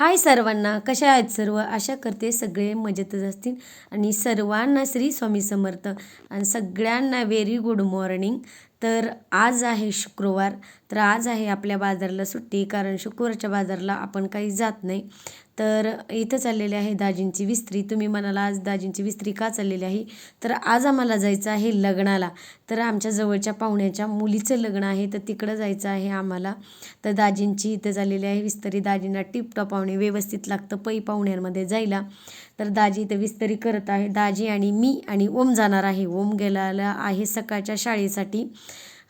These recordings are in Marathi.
हाय सर्वांना कशा आहेत सर्व? आशा करते सगळे मजेतच असतील. आणि सर्वांना श्री स्वामी समर्थ. आणि सगळ्यांना व्हेरी गुड मॉर्निंग तर आज आहे शुक्रवार. तर आज आहे आपल्या बाजारला सुट्टी कारण शुक्रवारच्या बाजारला आपण काही जात नाही. तर इथं चाललेली आहे दाजींची विस्त्री. तुम्ही म्हणाला आज दाजींची विस्त्री का चाललेली आहे? तर आज आम्हाला जायचं आहे लग्नाला. तर आमच्या जवळच्या पाहुण्याच्या मुलीचं लग्न आहे तर तिकडं जायचं आहे आम्हाला. तर दाजींची इथं झालेली आहे विस्त्री. दाजींना टिपटॉप पाहुणे व्यवस्थित लागतं पै पाहुण्यांमध्ये जायला. तर दाजी इथं विस्तरी करत आहे. दाजी आणि मी आणि ओम जाणार आहे. ओम गेलेला आहे सकाळच्या शाळेसाठी.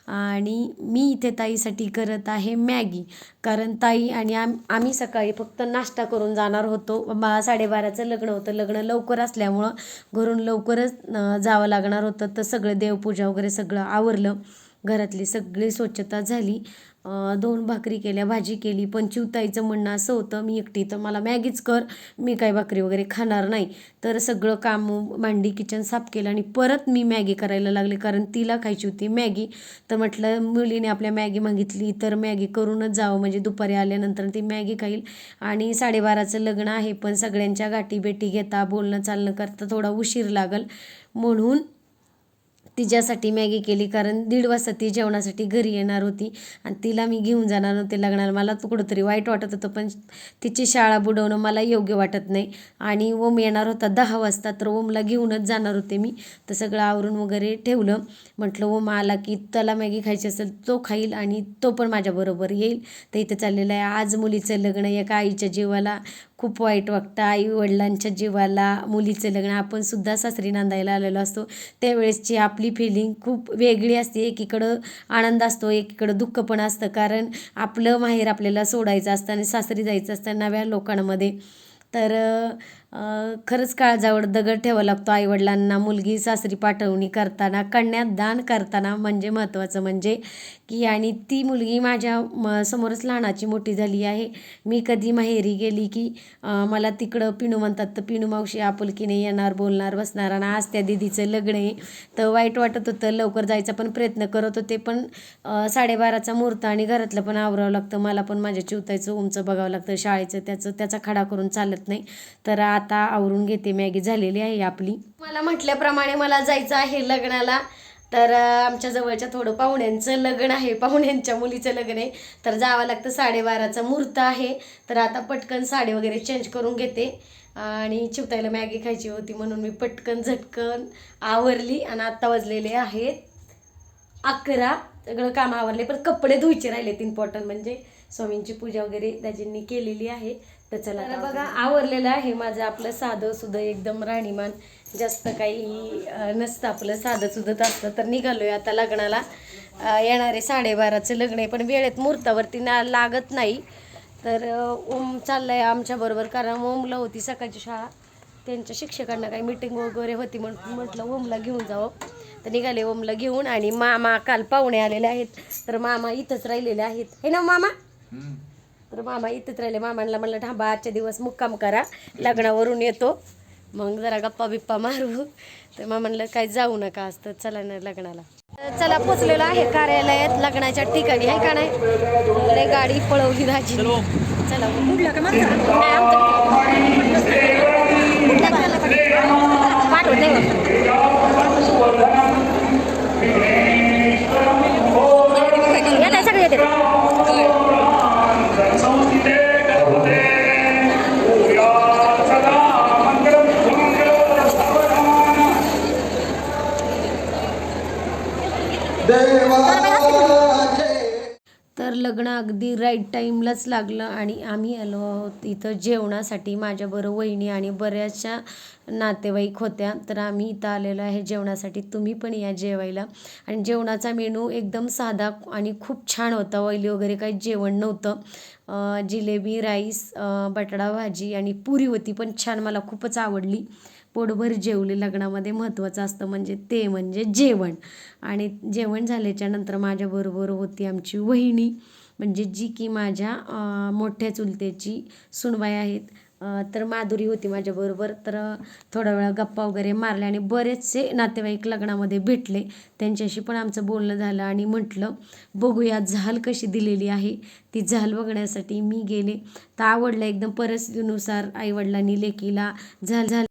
आणि मी इथे ताईसाठी करत आहे मॅगी. कारण ताई आणि आम आम्ही सकाळी फक्त नाश्ता करून जाणार होतो. बा साडेबाराचं लग्न होतं. लग्न लवकर असल्यामुळं घरून लवकरच जावं लागणार होतं. तर सगळं देवपूजा वगैरे सगळं आवरलं. घरातली सगळी स्वच्छता झाली. दोन भाकरी केल्या भाजी केली पण चिवताईचं म्हणणं असं होतं मी एकटी तर मला मॅगीच कर मी काय भाकरी वगैरे खाणार नाही. तर सगळं काम मांडी किचन साफ केलं आणि परत मी मॅगी करायला लागले कारण तिला खायची होती मॅगी. तर म्हटलं मुलीने आपल्या मॅगी मागितली तर मॅगी करूनच जावं म्हणजे दुपारी आल्यानंतर ती मॅगी खाईल. आणि साडेबाराचं लग्न आहे पण सगळ्यांच्या गाठी बेटी घेता बोलणं चालणं करता थोडा उशीर लागल. म्हणून तिच्यासाठी मॅगी केली कारण दीड वाजता ती जेवणासाठी घरी येणार होती आणि तिला मी घेऊन जाणार नव्हते लग्नाला. मला तर कुठंतरी वाईट वाटत होतं पण तिची शाळा बुडवणं मला योग्य वाटत नाही. आणि ओम येणार होता दहा वाजता तर ओमला घेऊनच जाणार होते मी. तर सगळं आवरून वगैरे ठेवलं. म्हटलं ओम आला की त्याला मॅगी खायची असेल तो खाईल आणि तो पण माझ्याबरोबर येईल. तर इथं चाललेलं आहे आज मुलीचं लग्न एका आईच्या जीवाला. खूप वाईट वाटतं आई वडिलांच्या जीवाला मुलीचं लग्न आपण सुद्धा सासरी नांदायला आलेलो असतो. त्यावेळेसची आपली फिलिंग खूप वेगळी असते. एकीकडं आनंद असतो एकीकडं दुःख पण असतं. कारण आपलं माहेर आपल्याला सोडायचं असतं आणि सासरी जायचं असतं नव्या लोकांमध्ये. तर खरंच काळजावर दगड ठेवावा लागतो. आईवडिलांना मुलगी सासरी पाठवणी करताना कन्यादान करताना म्हणजे महत्त्वाचं म्हणजे की आणि ती मुलगी माझ्या म समोरच लहानाची मोठी झाली आहे. मी कधी माहेरी गेली की मला तिकडं पिणू म्हणतात तर पिणू मावशी आपुलकीने येणार बोलणार बसणार आणि आज त्या दिदीचं लग्न आहे. तर वाईट वाटत होतं लवकर जायचा पण प्रयत्न करत होते पण साडेबाराचा मुहूर्त आणि घरातलं पण आवरावं लागतं. मला पण माझ्या चिवतायचं उमचं बघावं लागतं शाळेचं त्याचं त्याचा खडा करून चालत नाही. तर आता आवरून घेते मॅगी झालेली आहे आपली. मला म्हटल्याप्रमाणे मला जायचं आहे लग्नाला. तर आमच्या जवळच्या थोडं पाहुण्यांचं लग्न आहे. पाहुण्यांच्या मुलीचं लग्न आहे. तर जावं लागतं साडेबाराचा मुहूर्त आहे. तर आता पटकन साडी वगैरे चेंज करून घेते. आणि चिवतायला मॅगी खायची होती म्हणून मी पटकन झटकन आवरली आणि आत्ता वाजलेले आहेत अकरा. सगळं काम आवरले. पण कपडे धुयचे राहिले इम्पॉर्टंट म्हणजे स्वामींची पूजा वगैरे दाजींनी केलेली आहे. तर चला बघा आवरलेलं आहे माझं आपलं साधं सुद्धा एकदम राहणीमान. जास्त काही नसतं आपलं साधं सुधत असतं तर निघालोय आता लग्नाला. येणारे साडेबाराचं लग्न आहे पण वेळेत मुहूर्तावरती ना लागत नाही. तर ओम चाललाय आमच्याबरोबर कारण ओमला होती सकाळची शाळा. त्यांच्या शिक्षकांना काही मिटिंग वगैरे होती म्हणून म्हटलं ओमला घेऊन जावं. तर निघाले ओमला घेऊन आणि मामा काल पाहुणे आलेले आहेत. तर मामा इथंच राहिलेले आहेत. हे ना मामा? तर मामा इथंच राहिले. मामांना म्हणलं थांबा आजच्या दिवस मुक्काम करा. लग्नावरून येतो. मग जरा गप्पा बिप्पा मारू. तर मग म्हणलं काय जाऊ नका असतं चला ना लग्नाला. तर चला पोचलेलो आहे कार्यालयात लग्नाच्या ठिकाणी आहे का नाही? तर गाडी पळवली दाजी. चला कुठला का नाही आमचं? पाठवते. सगळे येते. लग्न अगदी राईट टाईमलाच लागलं आणि आम्ही आलो आहोत इथं जेवणासाठी. माझ्याबरोबर वहिनी आणि बऱ्याचशा नातेवाईक होत्या. तर आम्ही इथं आलेलो आहे जेवणासाठी. तुम्ही पण या जेवायला. आणि जेवणाचा मेनू एकदम साधा आणि खूप छान होता. ऑइली वगैरे काही जेवण नव्हतं. जिलेबी राईस बटाटा भाजी आणि पुरी होती पण छान. मला खूपच आवडली. पोटभर जेवले लग्नामध्ये महत्त्वाचं असतं म्हणजे ते म्हणजे जेवण. आणि जेवण झाल्याच्यानंतर माझ्याबरोबर होती आमची वहिनी. म्हणजे जी की माझ्या मोठ्या चुलतेची सुनबाई आहेत. तर माधुरी होती माझ्याबरोबर तर थोडा वेळा गप्पा वगैरे मारल्या आणि बरेचसे नातेवाईक लग्नामध्ये भेटले. त्यांच्याशी पण आमचं बोलणं झालं आणि म्हटलं बघूया झाल कशी दिलेली आहे. ती झाल बघण्यासाठी मी गेले. तर आवडलं एकदम परिस्थितीनुसार आईवडिलांनी लेकीला झाल झाल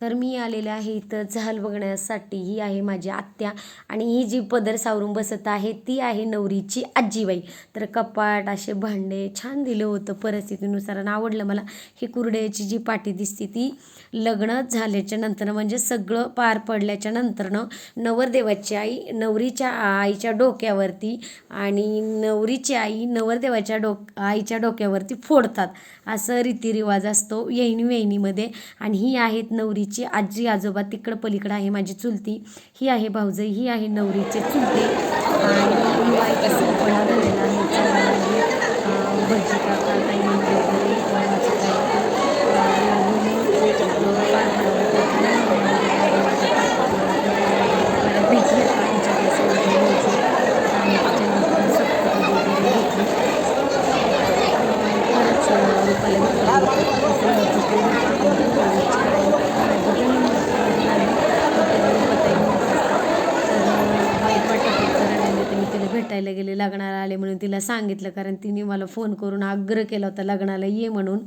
तर मी आलेले आहे इथं झाल बघण्यासाठी. ही आहे माझी आत्या आणि ही जी पदर सावरून बसत आहे ती आहे नवरीची आजीबाई. तर कपाट असे भांडे छान दिलं होतं परिस्थितीनुसार आणि आवडलं मला ही कुरड्याची जी पाठी दिसते ती लग्न झाल्याच्यानंतर म्हणजे सगळं पार पडल्याच्या नंतरनं नवरदेवाची आई नवरीच्या आईच्या डोक्यावरती आणि नवरीची आई नवरदेवाच्या डोक आईच्या डोक्यावरती फोडतात. असं रीतिरिवाज असतो येईनी वेहिणीमध्ये आणि ही आहेत नवरी नवरीची आजी आजोबा तिकडं पलीकडं आहे माझी चुलती. ही आहे भाऊजाई ही आहे नवरीचे चुलते. आणि मी वाईट असं फळा झालेला आहे. चालला आहे भजी भेटायला गेले लग्नाला आले म्हणून तिला सांगितलं कारण तिने मला फोन करून आग्रह केला होता लग्नाला ये म्हणून.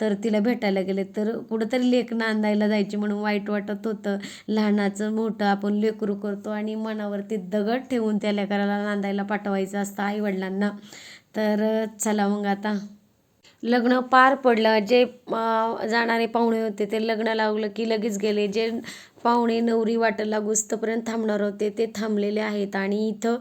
तर तिला भेटायला गेले तर कुठंतरी लेख नांदायला जायची म्हणून वाईट वाटत होतं. लहानाचं मोठं आपण लेकरू करतो आणि मनावरती दगड ठेवून त्या लेकराला नांदायला पाठवायचं असतं आईवडिलांना. तर चला मग आता. लग्न पार पडलं जे जाणारे पाहुणे होते ते लग्न लावलं की लगेच गेले. जे पाहुणे नवरी वाट लागूस्तपर्यंत थांबणार होते ते थांबलेले आहेत. आणि इथं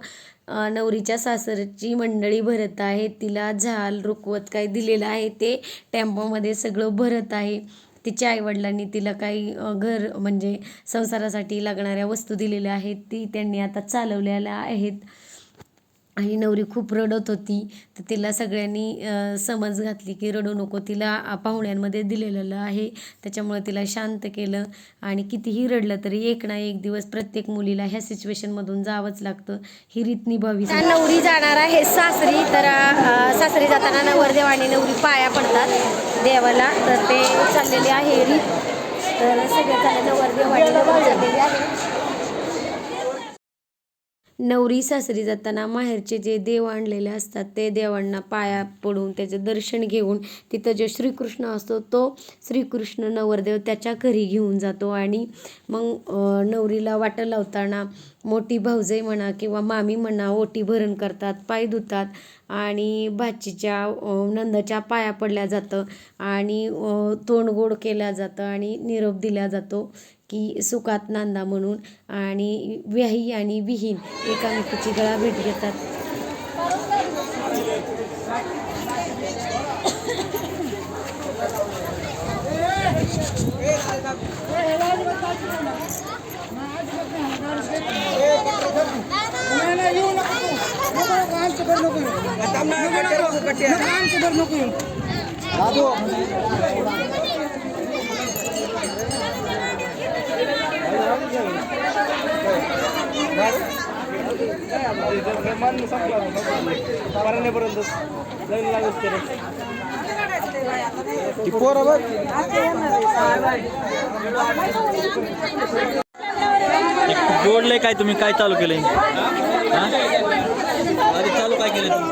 नवरीच्या सासरची मंडळी भरत आहे. तिला झाल रुकवत काय दिलेलं आहे ते टेम्पोमध्ये सगळं भरत आहे. तिच्या आईवडिलांनी तिला काही घर म्हणजे संसारासाठी लागणाऱ्या वस्तू दिलेल्या आहेत ती त्यांनी आता चालवलेल्या आहेत. आणि नवरी खूप रडत होती तर तिला सगळ्यांनी समज घातली की रडू नको तिला पाहुण्यांमध्ये दिलेलं आहे. त्याच्यामुळे तिला शांत केलं आणि कितीही रडलं तरी एक ना एक दिवस प्रत्येक मुलीला ह्या सिच्युएशनमधून जावंच लागतं. ही रीत निभावी. नवरी जाणार आहे सासरी तर सासरी जाताना नवरदेव आणि नवरी पाया पडतात देवाला. तर ते चाललेले आहे रीत. तर सगळे चालले नवरदेव आणि नवरी आहे. नवरी सासरी जाताना माहेरचे जे देव आणलेले असतात ते देवांना पाया पडून त्याचं दर्शन घेऊन तिथं जो श्रीकृष्ण असतो तो श्रीकृष्ण नवरदेव त्याच्या घरी घेऊन जातो. आणि मग नवरीला वाटं लावताना मोठी भाऊजाई म्हणा किंवा मामी म्हणा ओटी भरण करतात पाय धुतात आणि भाचीच्या नंदाच्या पाया पडल्या जातं आणि तोंड गोड केल्या जातं आणि निरोप दिला जातो. की सुखात नांदा म्हणून आणि व्याही आणि विहीन एकामेकीची गळा भेट घेतात नाही नाही येऊ नका लाईन जोडले काय तुम्ही? काय चालू केले अरे चालू काय केलं तुम्ही?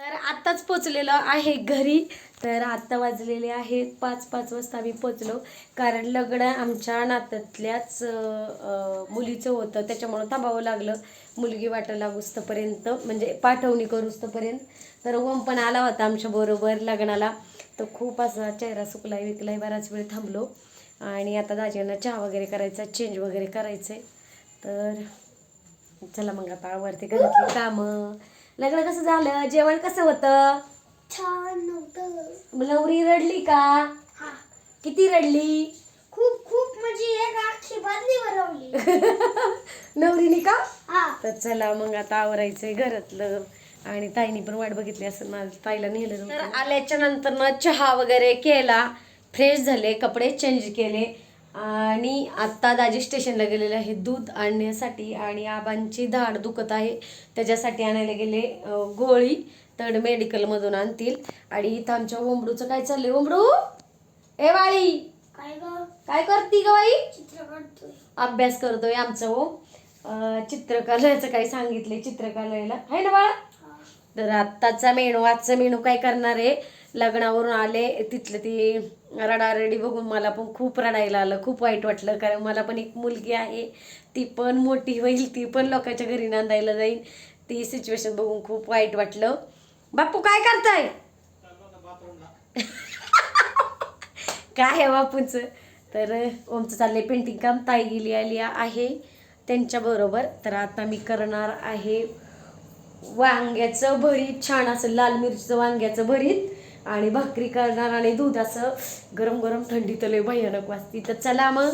तर आत्ताच पोचलेलो आहे घरी. तर आत्ता वाजलेले आहेत पाच पाच वाजता आम्ही पोचलो. कारण लग्न आमच्या नात्यातल्याच मुलीचं होतं. त्याच्यामुळं थांबावं लागलं. मुलगी वाटायला लागूस्तपर्यंत. म्हणजे पाठवणी करूस्तपर्यंत. तर ओम पण आला होता आमच्याबरोबर लग्नाला. तर खूप असा चेहरा सुकलाय विकलाय. बराच वेळ थांबलो. आणि आता दाजींना चहा वगैरे करायचा चेंज वगैरे करायचं आहे तर चला मग आता वरती घरातली कामं. लग्न कसं झालं? जेवण कसं होतं? छान नवरी रडली का? हा. किती रडली? खूप खूप म्हणजे एक आखी बादली भरवली नवरीने का? हा. तर चला मग आता आवरायचंय घरातलं. आणि ताईनी पण वाट बघितली असं माझ्या ताईला नेलं तर आल्याच्यानंतर ना चहा वगैरे केला फ्रेश झाले कपडे चेंज केले. आणि आत्ता दाजी स्टेशनला गेलेले आहे दूध आणण्यासाठी आणि आबांची धाड दुखत आहे. त्याच्यासाठी आणायला गेले गोळी तर मेडिकलमधून आणतील. आणि इथं आमच्या ओंबडूचं काय चाललंय? ओंबडू ए वाळी! काय करती ग बाई? अभ्यास करतोय आमचा अं, चित्रकलेचं काही सांगितले चित्रकलेला. आहे ना बाळा? तर आत्ताचा मेनू आजचा मेनू काय करणार आहे? लग्नावरून आले तिथलं ती रडारडी बघून मला पण खूप रडायला आलं खूप वाईट वाटलं कारण मला पण एक मुलगी आहे ती पण मोठी होईल ती पण लोकांच्या घरी नांदायला जाईल. ती सिच्युएशन बघून खूप वाईट वाटलं. बापू काय करताय? काय आहे बापूंचं तर ओमचं चाललंय पेंटिंग काम. ताई गेली आली आहे त्यांच्याबरोबर तर आता मी करणार आहे वांग्याचं भरीत छान असं लाल मिरचीचं वांग्याचं भरीत. आणि भाकरी करणार आणि दूध असं गरम गरम थंडी तर लय भयानक वाजती. तर चला मग.